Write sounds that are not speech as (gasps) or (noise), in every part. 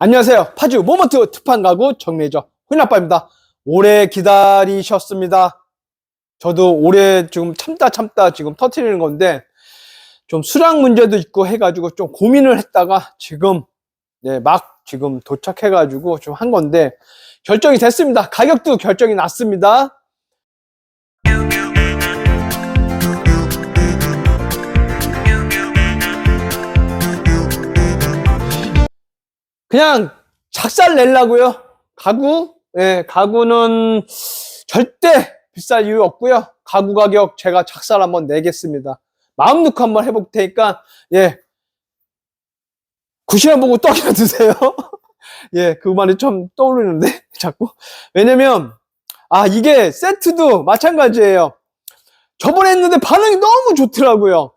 안녕하세요. 파주 모먼트 특판 가구 정매저 훈아빠입니다. 오래 기다리셨습니다. 저도 오래 지금 참다 참다 지금 터트리는 건데 좀 수량 문제도 있고 해가지고 좀 고민을 했다가 지금 네, 막 지금 도착해가지고 좀 한 건데 결정이 됐습니다. 가격도 결정이 났습니다. 그냥 작살 내려고요. 가구, 예, 가구는 절대 비쌀 이유 없고요. 가구 가격 제가 작살 한번 내겠습니다. 마음 놓고 한번 해볼 테니까, 예. 구시나 보고 떡이나 드세요. (laughs) 예, 그 말이 좀 떠오르는데, (laughs) 자꾸. 왜냐면, 아, 이게 세트도 마찬가지예요. 저번에 했는데 반응이 너무 좋더라고요.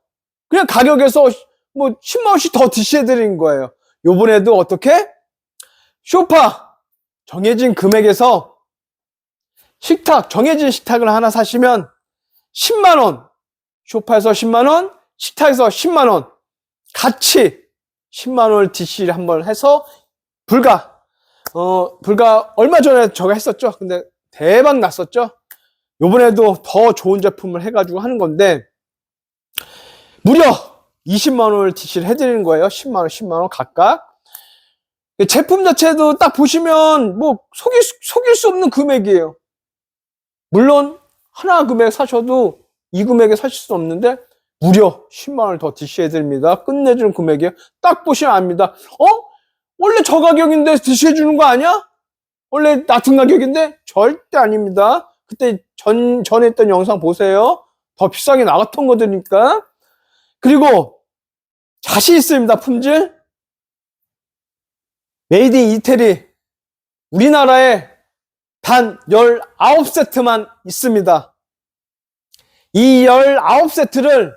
그냥 가격에서 뭐 10만원씩 더 DC해드린 거예요. 요번에도 어떻게? 쇼파 정해진 금액에서 식탁, 정해진 식탁을 하나 사시면 10만원, 쇼파에서 10만원, 식탁에서 10만원, 같이 10만원을 DC를 한번 해서 불과, 어, 불과 얼마 전에 저가 했었죠. 근데 대박 났었죠. 요번에도 더 좋은 제품을 해가지고 하는 건데, 무려 20만 원을 DC를 해드리는 거예요. 10만 원, 10만 원 각각. 제품 자체도 딱 보시면 뭐 속일, 수- 속일 수 없는 금액이에요. 물론 하나 금액 사셔도 이 금액에 사실 수 없는데 무려 10만 원을 더 DC해 드립니다. 끝내주는 금액이에요. 딱 보시면 압니다. 어? 원래 저 가격인데 DC해 주는 거 아니야? 원래 낮은 가격인데? 절대 아닙니다. 그때 전, 전에 했던 영상 보세요. 더 비싸게 나갔던 거드니까. 그리고 자신 있습니다. 품질. 메이드 인 이태리 우리나라에 단 19세트만 있습니다. 이 19세트를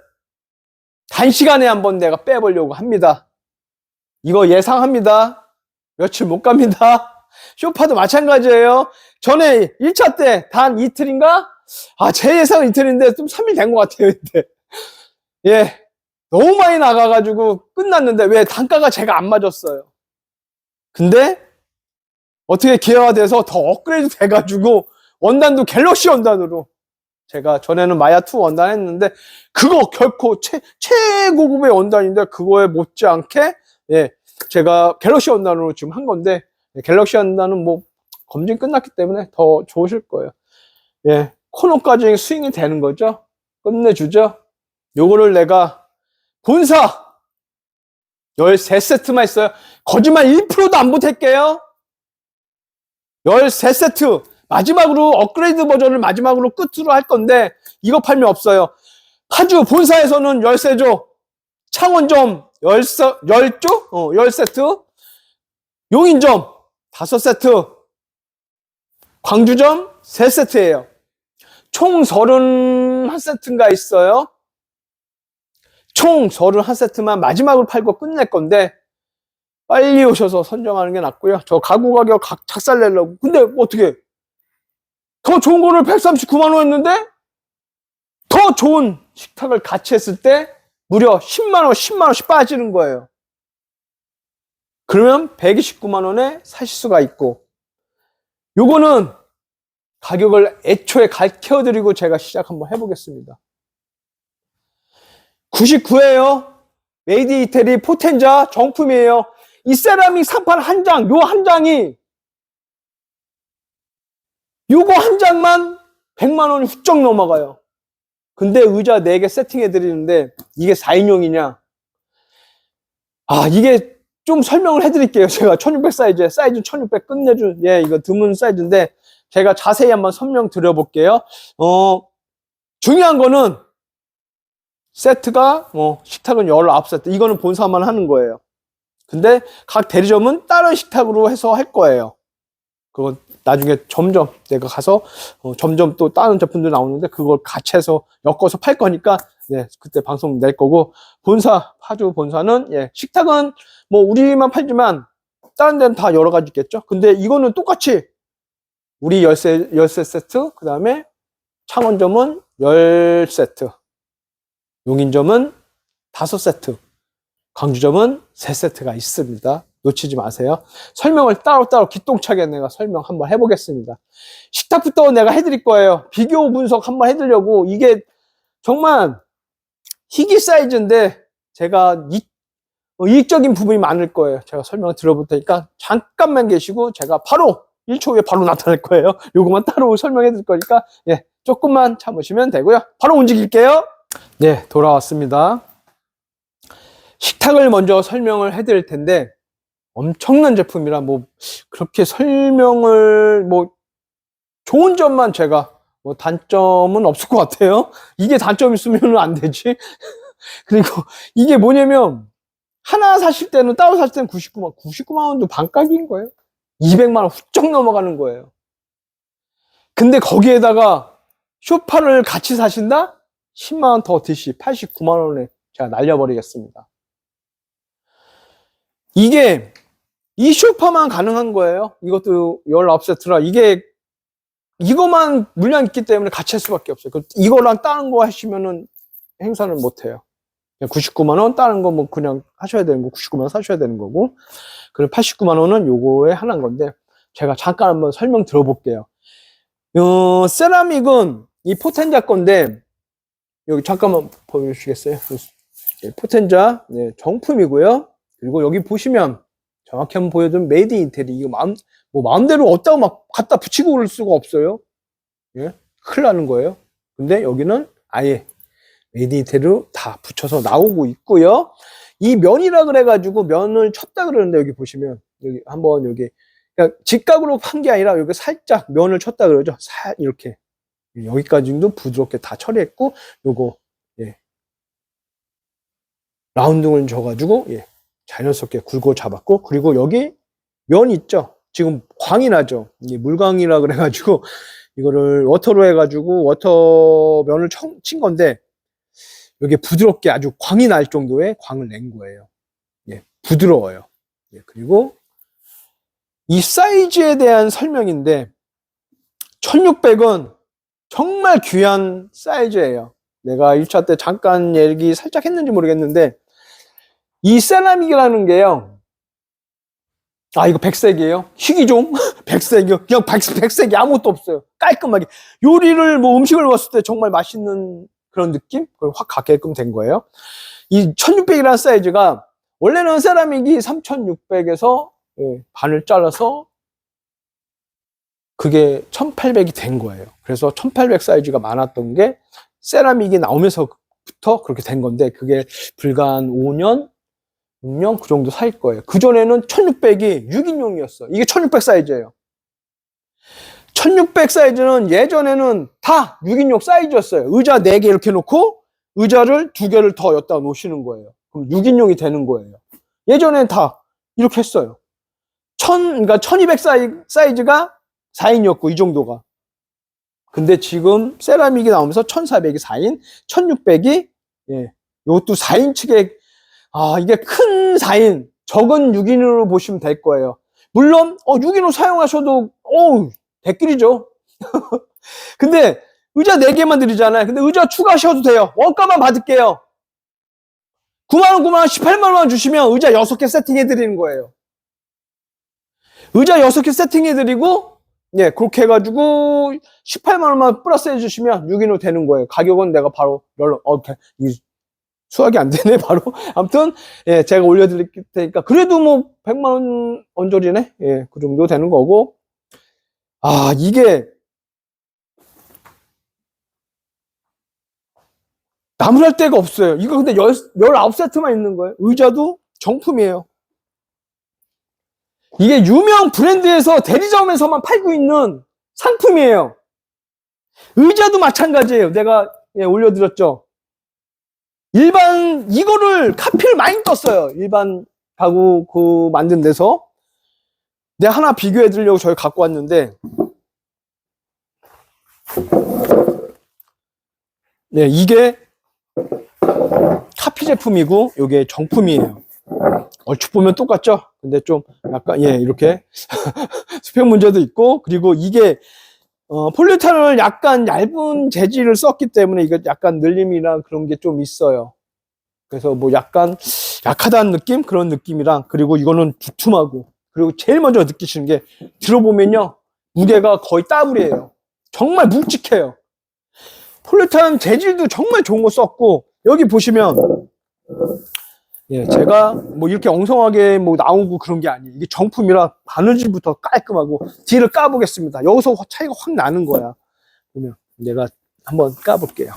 단시간에 한 번 내가 빼보려고 합니다. 이거 예상합니다. 며칠 못 갑니다. (laughs) 쇼파도 마찬가지예요. 전에 1차 때 단 이틀인가? 아, 제 예상은 이틀인데 좀 3일 된 것 같아요, 근데. (laughs) 예. 너무 많이 나가가지고 끝났는데 왜 단가가 제가 안 맞았어요. 근데 어떻게 기회가 돼서 더 업그레이드 돼가지고 원단도 갤럭시 원단으로 제가 전에는 마야2 원단 했는데 그거 결코 최, 최고급의 원단인데 그거에 못지않게 예 제가 갤럭시 원단으로 지금 한 건데 예, 갤럭시 원단은 뭐 검증 끝났기 때문에 더 좋으실 거예요. 예 코너까지 스윙이 되는 거죠? 끝내주죠? 요거를 내가 본사 13세트만 있어요. 거짓말 1%도 안 보탤게요. 13세트. 마지막으로 업그레이드 버전을 마지막으로 끝으로 할 건데 이거 팔면 없어요. 파주 본사에서는 13조, 창원점 10, 10조? 어, 10세트. 용인점 5세트. 광주점 3세트예요. 총 31세트인가 있어요. 총 31세트만 마지막으로 팔고 끝낼 건데 빨리 오셔서 선정하는 게 낫고요. 저 가구 가격 각 작살 내려고. 근데 어떻게 더 좋은 거를 139만 원 했는데 더 좋은 식탁을 같이 했을 때 무려 10만 원, 10만 원씩 빠지는 거예요. 그러면 129만 원에 사실 수가 있고 요거는 가격을 애초에 가르쳐 드리고 제가 시작 한번 해보겠습니다. 99예요. 메이드 이태리 포텐자 정품이에요. 이 세라믹 상판 한 장, 요 한 장이 요거 한 장만 100만 원이 훌쩍 넘어가요. 근데 의자 4개 세팅해 드리는데 이게 4인용이냐? 아, 이게 좀 설명을 해 드릴게요. 제가 1600 사이즈, 사이즈 1600 끝내준, 예, 이거 드문 사이즈인데 제가 자세히 한번 설명 드려 볼게요. 어, 중요한 거는 세트가 뭐 식탁은 19세트. 이거는 본사만 하는 거예요. 근데 각 대리점은 다른 식탁으로 해서 할 거예요. 그건 나중에 점점 내가 가서 어, 점점 또 다른 제품들 나오는데 그걸 같이 해서 엮어서 팔 거니까 네, 그때 방송 낼 거고. 본사 파주 본사는 예, 식탁은 뭐 우리만 팔지만 다른 데는 다 여러 가지 있겠죠? 근데 이거는 똑같이 우리 열세 열세 세트 그 다음에 창원점은 열 세트 용인점은 다섯 세트, 광주점은 세 세트가 있습니다. 놓치지 마세요. 설명을 따로따로 기똥차게 내가 설명 한번 해보겠습니다. 식탁부터 내가 해드릴 거예요. 비교 분석 한번 해드리려고 이게 정말 희귀 사이즈인데 제가 이, 어, 이익적인 부분이 많을 거예요. 제가 설명을 들어볼 테니까 잠깐만 계시고 제가 바로 1초 후에 바로 나타날 거예요. 요거만 따로 설명해 드릴 거니까 예, 조금만 참으시면 되고요. 바로 움직일게요. 네, 돌아왔습니다. 식탁을 먼저 설명을 해 드릴 텐데 엄청난 제품이라 뭐 그렇게 설명을 뭐 좋은 점만 제가 뭐 단점은 없을 것 같아요. 이게 단점 있으면 안 되지. (laughs) 그리고 이게 뭐냐면 하나 사실 때는 따로 사실 때는 99만 99만 원도 반값인 거예요. 200만 원 훌쩍 넘어가는 거예요. 근데 거기에다가 쇼파를 같이 사신다? 10만 원더 드시 89만 원에 제가 날려버리겠습니다. 이게 이 쇼파만 가능한 거예요. 이것도 19세트라 이게 이거만 물량 있기 때문에 같이 할 수밖에 없어요. 그 이거랑 다른 거 하시면은 행사를 못 해요. 99만 원 다른 거 뭐 그냥 하셔야 되는 거 99만 원 사셔야 되는 거고 그리고 89만 원은 요거에 하나인 건데 제가 잠깐 한번 설명 들어볼게요. 어, 세라믹은 이 포텐자 건데 여기 잠깐만 보여주시겠어요? 예, 포텐자 네, 정품이고요. 그리고 여기 보시면 정확히 한번 보여드리면 메이드 인테리 이거 마음 뭐 마음대로 어디다가 막 갖다 붙이고 올 수가 없어요. 예, 큰일 나는 거예요. 근데 여기는 아예 메이드 인테리로 다 붙여서 나오고 있고요. 이 면이라 그래가지고 면을 쳤다 그러는데 여기 보시면 여기 한번 여기 그러니까 직각으로 판 게 아니라 여기 살짝 면을 쳤다 그러죠. 살 이렇게 여기까지도 부드럽게 다 처리했고 요거 예 라운딩을 줘가지고 예 자연스럽게 굴고 잡았고 그리고 여기 면 있죠. 지금 광이 나죠. 이게 물광이라 그래가지고 (laughs) 이거를 워터로 해가지고 워터 면을 청- 친 건데 여기 부드럽게 아주 광이 날 정도의 광을 낸 거예요. 예, 부드러워요. 예, 그리고 이 사이즈에 대한 설명인데 1600은 정말 귀한 사이즈예요. 내가 1차 때 잠깐 얘기 살짝 했는지 모르겠는데 이 세라믹이라는 게요. 아 이거 백색이에요? 희귀 좀 (laughs) 백색이요. 그냥 백, 백색이 아무것도 없어요. 깔끔하게 요리를 뭐 음식을 먹었을 때 정말 맛있는 그런 느낌? 그걸 확 갖게끔 된 거예요. 이 1600이라는 사이즈가 원래는 세라믹이 3600에서 예, 반을 잘라서 그게 1800이 된 거예요. 그래서 1800 사이즈가 많았던 게 세라믹이 나오면서부터 그렇게 된 건데 그게 불과 한 5년, 6년 그 정도 사이일 거예요. 그전에는 1600이 6인용이었어. 이게 1600 사이즈예요. 1600 사이즈는 예전에는 다 6인용 사이즈였어요. 의자 4개 이렇게 놓고 의자를 2개를 더 엿다 놓으시는 거예요. 그럼 6인용이 되는 거예요. 예전엔 다 이렇게 했어요. 1000, 그러니까 1200 사이, 사이즈가 4인이었고, 이 정도가. 근데 지금 세라믹이 나오면서 1400이 4인, 1600이, 예, 요것도 4인 측에, 아, 이게 큰 4인, 적은 6인으로 보시면 될 거예요. 물론, 어, 6인으로 사용하셔도, 어우, 대길이죠. (laughs) 근데 의자 4개만 드리잖아요. 근데 의자 추가하셔도 돼요. 원가만 받을게요. 9만원, 9만원, 18만원 주시면 의자 6개 세팅해 드리는 거예요. 의자 6개 세팅해 드리고, 예, 그렇게 해가지고 18만 원만 플러스 해주시면 6인으로 되는 거예요. 가격은 내가 바로 연락, 어, 이 수학이 안 되네, (laughs) 바로. 아무튼, 예, 제가 올려드릴 테니까. 그래도 뭐 100만 원 언저리네? 예, 그 정도 되는 거고. 아, 이게 나무랄 데가 없어요. 이거 근데 19세트만 있는 거예요. 의자도 정품이에요. 이게 유명 브랜드에서 대리점에서만 팔고 있는 상품이에요. 의자도 마찬가지예요. 내가 예, 올려드렸죠. 일반 이거를 카피를 많이 떴어요. 일반 가구 그 만든 데서 내가 하나 비교해 드리려고 저희 갖고 왔는데 네, 이게 카피 제품이고 이게 정품이에요. 얼추 보면 똑같죠? 근데 좀 약간 예 이렇게 (laughs) 수평 문제도 있고 그리고 이게 어, 폴리탄을 약간 얇은 재질을 썼기 때문에 이거 약간 늘림이나 그런 게 좀 있어요. 그래서 뭐 약간 약하다는 느낌? 그런 느낌이랑, 그리고 이거는 두툼하고, 그리고 제일 먼저 느끼시는 게, 들어보면요, 무게가 거의 더블이에요. 정말 묵직해요. 폴리탄 재질도 정말 좋은 거 썼고, 여기 보시면, 예, 제가 뭐 이렇게 엉성하게 뭐 나오고 그런 게 아니에요. 이게 정품이라 바느질부터 깔끔하고, 뒤를 까보겠습니다. 여기서 차이가 확 나는 거야. 보면, 내가 한번 까볼게요.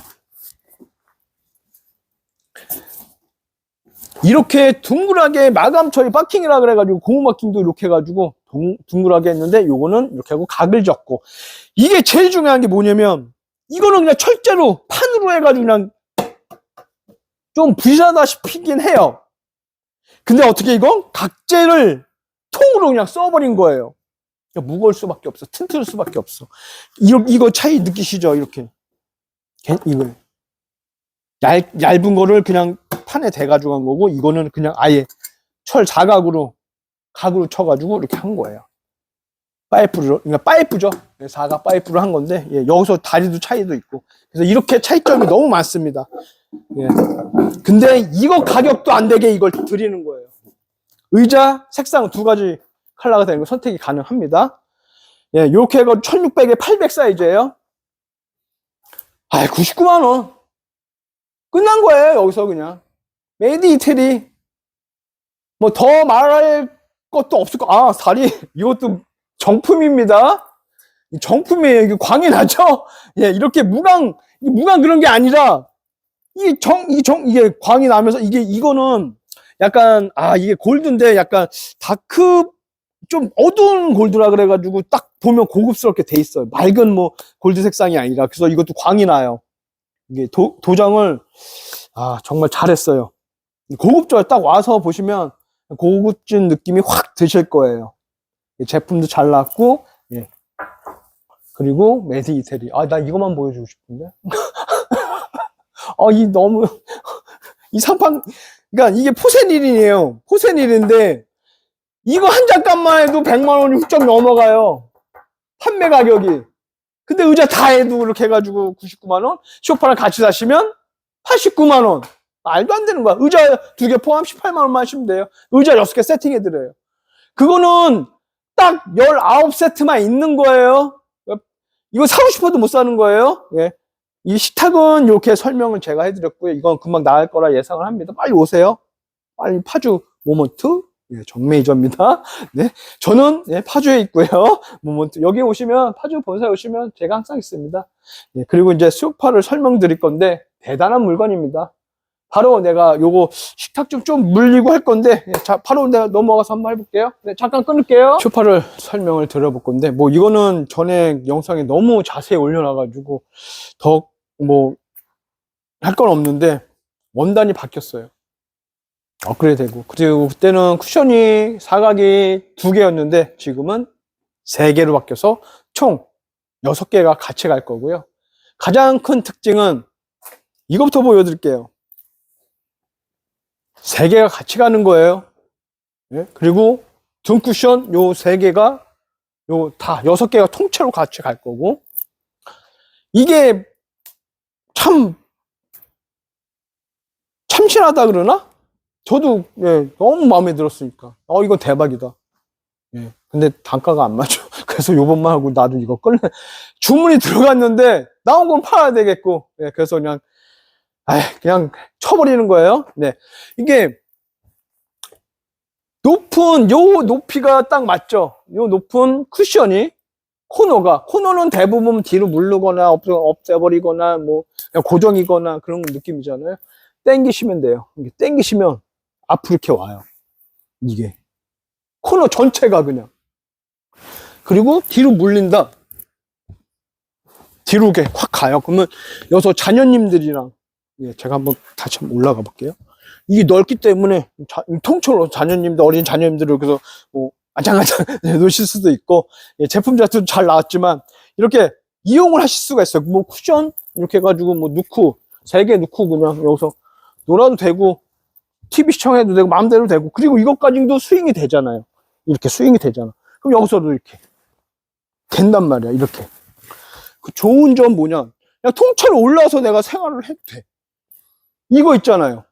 이렇게 둥글하게 마감 처리 파킹이라 그래가지고 고무 마킹도 이렇게 해가지고 둥, 둥글하게 했는데 요거는 이렇게 하고 각을 졌고 이게 제일 중요한 게 뭐냐면 이거는 그냥 철제로 판으로 해가지고 그냥 좀 부실하다시피긴 해요. 근데 어떻게 이건 각재를 통으로 그냥 써버린 거예요. 무거울 수밖에 없어. 튼튼할 수밖에 없어. 이거, 이거 차이 느끼시죠? 이렇게. 개- 이걸. 얇, 얇은 거를 그냥 판에 대가지고 한 거고 이거는 그냥 아예 철 자각으로 각으로 쳐가지고 이렇게 한 거예요. 파이프로 그러니까 파이프죠. 네, 사각 파이프로 한 건데 예, 여기서 다리도 차이도 있고. 그래서 이렇게 차이점이 너무 많습니다. 예. 근데 이거 가격도 안 되게 이걸 드리는 거예요. 의자 색상 두 가지 컬러가 되는 거 선택이 가능합니다. 예, 이렇게 해가 1600에 800 사이즈예요. 아, 99만 원. 끝난 거예요, 여기서 그냥. 메이드 이태리. 뭐 더 말할 것도 없을 거. 아, 다리. 이것도 정품입니다. 이 정품이에요. 이게 광이 나죠? 예, 이렇게 무광, 무광 그런 게 아니라, 이게 정, 이게 정, 이게 광이 나면서, 이게, 이거는 약간, 아, 이게 골드인데 약간 다크, 좀 어두운 골드라 그래가지고 딱 보면 고급스럽게 돼 있어요. 맑은 뭐 골드 색상이 아니라. 그래서 이것도 광이 나요. 이게 도, 도장을, 아, 정말 잘했어요. 고급져 딱 와서 보시면 고급진 느낌이 확 드실 거예요. 이 제품도 잘 나왔고, 예. 그리고 메디 이태리. 아, 나 이것만 보여주고 싶은데. (laughs) 아, 이 너무, (laughs) 이 상판, 그러니까 이게 포세닐이에요. 포세닐인데, 이거 한 장값만 해도 100만 원이 훌쩍 넘어가요. 판매 가격이. 근데 의자 다 해도 이렇게 해가지고 99만 원, 쇼파랑 같이 사시면 89만 원. 말도 안 되는 거야. 의자 두 개 포함 18만 원만 하시면 돼요. 의자 6개 세팅해 드려요. 그거는 딱 19세트만 있는 거예요. 이거 사고 싶어도 못 사는 거예요. 예. 이 식탁은 이렇게 설명을 제가 해드렸고요. 이건 금방 나갈 거라 예상을 합니다. 빨리 오세요. 빨리 파주 모먼트 예, 정메이저입니다. (laughs) 네, 저는 예, 파주에 있고요. (laughs) 모먼트 여기 오시면 파주 본사에 오시면 제가 항상 있습니다. 예, 그리고 이제 수요파를 설명드릴 건데 대단한 물건입니다. 바로 내가 요거 식탁 좀 좀 물리고 할 건데 예, 자 바로 내가 넘어가서 한번 해볼게요. 네, 잠깐 끊을게요. 쇼파를 설명을 드려볼 건데 뭐 이거는 전에 영상에 너무 자세히 올려놔가지고 더 뭐 할 건 없는데 원단이 바뀌었어요. 업그레이드 되고 그리고 그때는 쿠션이 사각이 두 개였는데 지금은 세 개로 바뀌어서 총 여섯 개가 같이 갈 거고요. 가장 큰 특징은 이것부터 보여드릴게요. 세 개가 같이 가는 거예요. 예? 그리고 등 쿠션 요 세 개가 요 다 여섯 개가 통째로 같이 갈 거고 이게 참 참신하다 그러나? 저도 예, 너무 마음에 들었으니까 어 이거 대박이다. 예, 근데 단가가 안 맞죠. (laughs) 그래서 요번만 하고 나도 이거 끌래 주문이 들어갔는데 나온 건 팔아야 되겠고 예, 그래서 그냥 아 그냥 쳐버리는 거예요. 네, 이게 높은 요 높이가 딱 맞죠. 요 높은 쿠션이 코너가 코너는 대부분 뒤로 물르거나 없, 없애버리거나 뭐 고정이거나 그런 느낌이잖아요. 땡기시면 돼요. 땡기시면 앞으로 이렇게 와요. 이게 코너 전체가 그냥 그리고 뒤로 물린다. 뒤로 이렇게 확 가요. 그러면 여기서 자녀님들이랑 예, 제가 한번 다시 한번 올라가 볼게요. 이게 넓기 때문에 자- 통째로 자녀님들 어린 자녀님들을 그래서 뭐 안장안장 (laughs) 놓으실 수도 있고 예, 제품 자체도 잘 나왔지만 이렇게 이용을 하실 수가 있어요. 뭐 쿠션 이렇게 해가지고 뭐 넣고 세 개 넣고 그냥 여기서 놀아도 되고 TV 시청해도 되고 마음대로 되고 그리고 이것까지도 스윙이 되잖아요. 이렇게 스윙이 되잖아. 그럼 여기서도 이렇게 된단 말이야. 이렇게. 그 좋은 점 뭐냐? 그냥 통째로 올라와서 내가 생활을 해도 돼. 이거 있잖아요.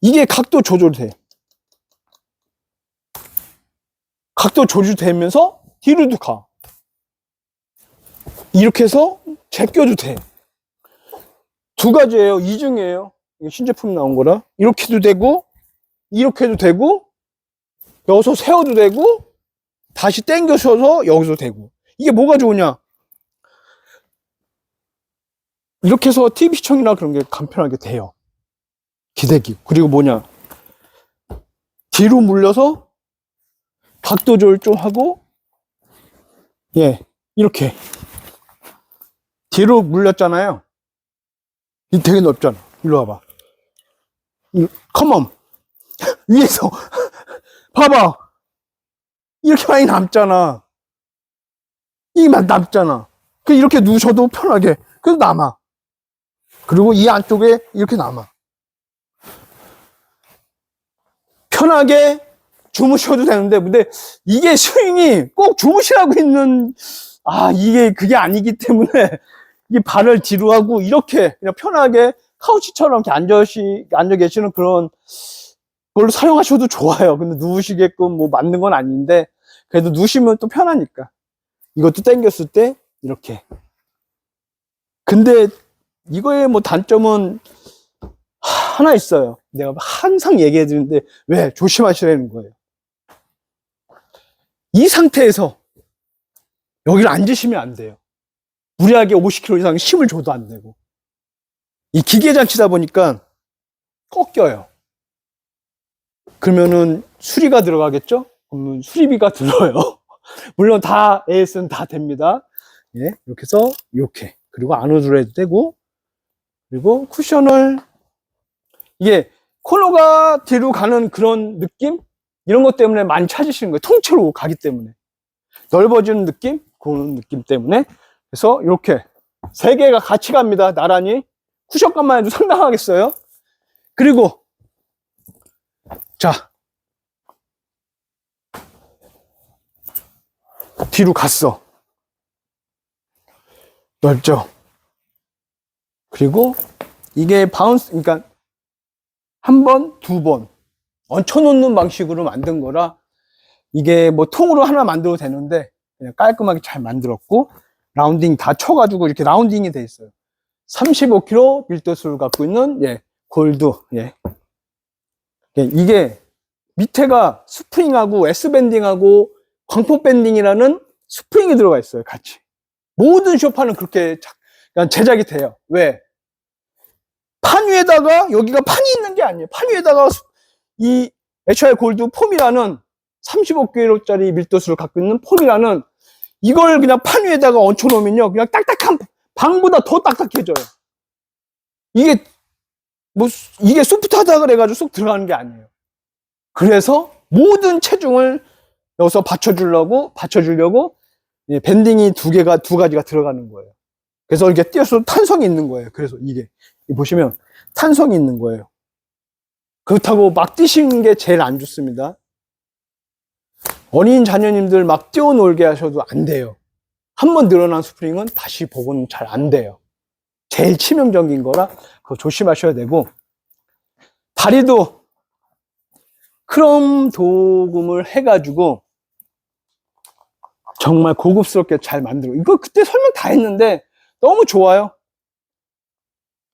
이게 각도 조절돼. 각도 조절되면서 뒤로도 가. 이렇게 해서 제껴도 돼. 두 가지예요. 이중이에요. 신제품 나온 거라. 이렇게도 되고, 이렇게도 되고, 여기서 세워도 되고, 다시 당겨서서 여기서 되고. 이게 뭐가 좋으냐? 이렇게 해서 TV 시청이나 그런 게 간편하게 돼요. 기대기. 그리고 뭐냐? 뒤로 물려서 각도 조절 좀 하고, 예, 이렇게. 뒤로 물렸잖아요. 이 되게 넓잖아. 일로 와봐. 이, 컴온. (gasps) 위에서. (laughs) 봐봐. 이렇게 많이 남잖아. 이만 남잖아. 그 이렇게 누셔도 편하게. 그래도 남아. 그리고 이 안쪽에 이렇게 남아. 편하게 주무셔도 되는데, 근데 이게 스윙이 꼭 주무시라고 있는, 아, 이게 그게 아니기 때문에, (laughs) 이 발을 뒤로 하고, 이렇게 그냥 편하게 카우치처럼 이렇게 앉으시, 앉아 계시는 그런 걸로 사용하셔도 좋아요. 근데 누우시게끔 뭐 맞는 건 아닌데, 그래도 누우시면 또 편하니까. 이것도 당겼을 때, 이렇게. 근데 이거의 뭐 단점은 하나 있어요. 내가 항상 얘기해 드리는데, 왜? 조심하시라는 거예요. 이 상태에서 여기를 앉으시면 안 돼요. 무리하게 50kg 이상 힘을 줘도 안 되고. 이 기계 장치다 보니까 꺾여요. 그러면은 수리가 들어가겠죠? 그러면 수리비가 들어요. (laughs) 물론 다 AS는 다 됩니다. 예, 이렇게 해서 이렇게 그리고 안으로 해도 되고 그리고 쿠션을 이게 코너가 뒤로 가는 그런 느낌 이런 것 때문에 많이 찾으시는 거예요. 통째로 가기 때문에 넓어지는 느낌 그런 느낌 때문에 그래서 이렇게 세 개가 같이 갑니다. 나란히 쿠션값만 해도 상당하겠어요. 그리고 자 뒤로 갔어. 넓죠? 그리고 이게 바운스, 그러니까 한 번, 두 번 얹혀놓는 방식으로 만든 거라 이게 뭐 통으로 하나 만들어도 되는데 그냥 깔끔하게 잘 만들었고 라운딩 다 쳐가지고 이렇게 라운딩이 돼 있어요. 35kg 밀도수를 갖고 있는 예 골드 예. 예, 이게 밑에가 스프링하고 S 밴딩하고 광폭 밴딩이라는 스프링이 들어가 있어요, 같이. 모든 쇼파는 그렇게 자- 그냥 제작이 돼요. 왜? 판 위에다가 여기가 판이 있는 게 아니에요. 판 위에다가 수- 이 HI 골드 폼이라는 35kg짜리 밀도수를 갖고 있는 폼이라는 이걸 그냥 판 위에다가 얹혀 놓으면요. 그냥 딱딱한 방보다 더 딱딱해져요. 이게 뭐 수- 이게 소프트하다 그래가지고 쏙 들어가는 게 아니에요. 그래서 모든 체중을 여기서 받쳐주려고, 받쳐주려고, 예, 밴딩이 두 개가, 두 가지가 들어가는 거예요. 그래서 이렇게 띄어서 탄성이 있는 거예요. 그래서 이게, 이 보시면 탄성이 있는 거예요. 그렇다고 막 뛰시는 게 제일 안 좋습니다. 어린 자녀님들 막 뛰어놀게 하셔도 안 돼요. 한 번 늘어난 스프링은 다시 복원은 잘안 돼요. 제일 치명적인 거라 그거 조심하셔야 되고, 다리도 크롬 도금을 해가지고 정말 고급스럽게 잘 만들어. 이거 그때 설명 다 했는데 너무 좋아요.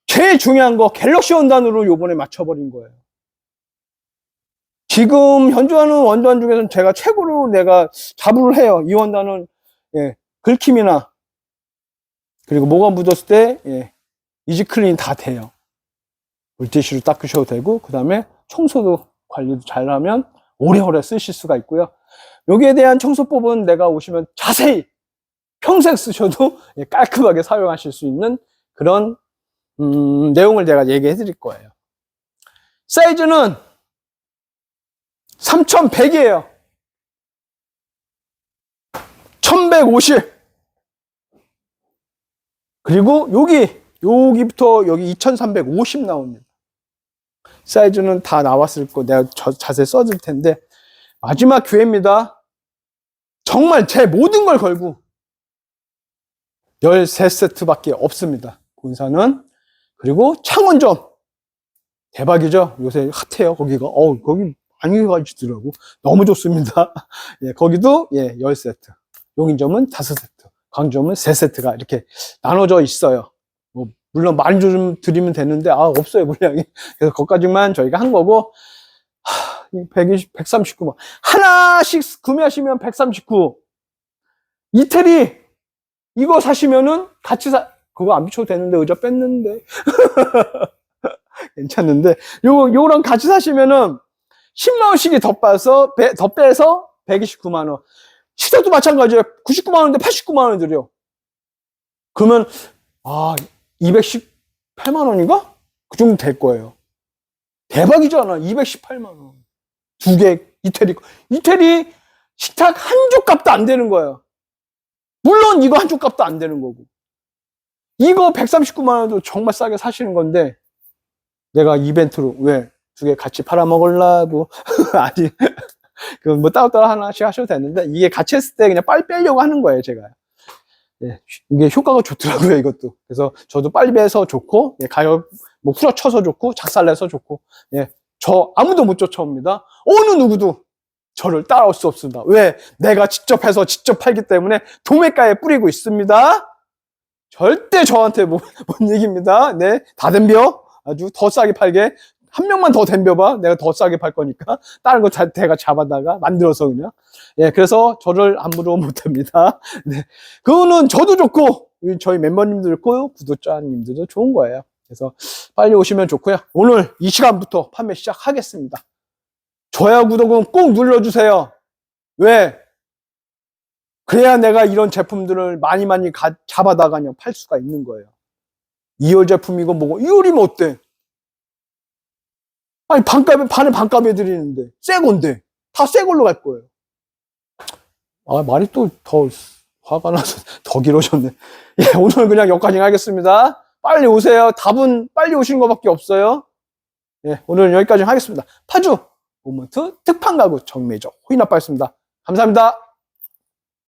제일 중요한 거 갤럭시 원단으로 요번에 맞춰버린 거예요. 지금 현존하는 원단 중에서는 제가 최고로 내가 자부를 해요. 이 원단은 예, 긁힘이나 그리고 뭐가 묻었을 때 예, 이지 클린 다 돼요. 물티슈로 닦으셔도 되고 그 다음에 청소도 관리도 잘하면 오래오래 쓰실 수가 있고요. 여기에 대한 청소법은 내가 오시면 자세히 평생 쓰셔도 (laughs) 예, 깔끔하게 사용하실 수 있는 그런 음, 내용을 제가 얘기해 드릴 거예요. 사이즈는 3100이에요. 1150. 그리고 여기, 여기부터 여기 2350 나옵니다. 사이즈는 다 나왔을 거 내가 저- 자세히 써줄 텐데 마지막 기회입니다. 정말 제 모든 걸 걸고 13세트밖에 없습니다. 군사는 그리고 창원점 대박이죠? 요새 핫해요, 거기가. 어우, 거기 많이 가지더라고. 너무 좋습니다. (laughs) 예, 거기도, 예, 10세트. 용인점은 5세트. 광점은 3세트가 이렇게 나눠져 있어요. 뭐, 물론 많이 좀 드리면 되는데, 아, 없어요, 물량이. (laughs) 그래서 거기까지만 저희가 한 거고, 하, 120, 139만. 하나씩 구매하시면 139. 이태리, 이거 사시면은 같이 사, 그거 안 비춰도 되는데, 의자 뺐는데. (laughs) 괜찮은데, 요, 요랑 같이 사시면은 10만원씩이 더 빠서, 배- 더 빼서 129만원. 시세도 마찬가지예요. 99만원인데 89만원 드려. 그러면, 아, 218만원인가? 그 정도 될 거예요. 대박이잖아. 218만원. 두 개, 이태리. 거. 이태리 식탁 한 쪽 값도 안 되는 거예요. 물론 이거 한 쪽 값도 안 되는 거고. 이거 139만원도 정말 싸게 사시는 건데, 내가 이벤트로 왜 두 개 같이 팔아 먹으려고. (laughs) 아니 그뭐 따로따로 하나씩 하셔도 되는데 이게 같이 했을 때 그냥 빨리 빼려고 하는 거예요 제가. 예, 이게 효과가 좋더라고요 이것도. 그래서 저도 빨리 빼서 좋고 예, 가격 뭐 후려쳐서 좋고 작살내서 좋고 예, 저 아무도 못 쫓아옵니다. 어느 누구도 저를 따라올 수 없습니다. 왜? 내가 직접 해서 직접 팔기 때문에 도매가에 뿌리고 있습니다. 절대 저한테 못, 못 얘기입니다. 네 다 덤벼 아주 더 싸게 팔게 한 명만 더 덤벼봐. 내가 더 싸게 팔 거니까. (laughs) 다른 거다 내가 잡아다가 만들어서 그냥. 예 그래서 저를 함부로 못 합니다. (laughs) 네. 그거는 저도 좋고 저희 멤버님도 좋고 구독자님들도 좋은 거예요. 그래서 빨리 오시면 좋고요. 오늘 이 시간부터 판매 시작하겠습니다. 좋아요 구독은 꼭 눌러주세요. 왜? 그래야 내가 이런 제품들을 많이 많이 가- 잡아다가 그냥 팔 수가 있는 거예요. 2월 제품이고 뭐고. 2월이면 어때? 아니 반값에 반에 반값에 드리는데 새 건데 다 새 걸로 갈 거예요. 아 말이 또 더 화가 나서 (laughs) 더 길어졌네. 예 오늘 그냥 여기까지 하겠습니다. 빨리 오세요. 답은 빨리 오시는 것밖에 없어요. 예 오늘 여기까지 하겠습니다. 파주 모먼트 특판 가구 정매적 호인아빠였습니다. 감사합니다.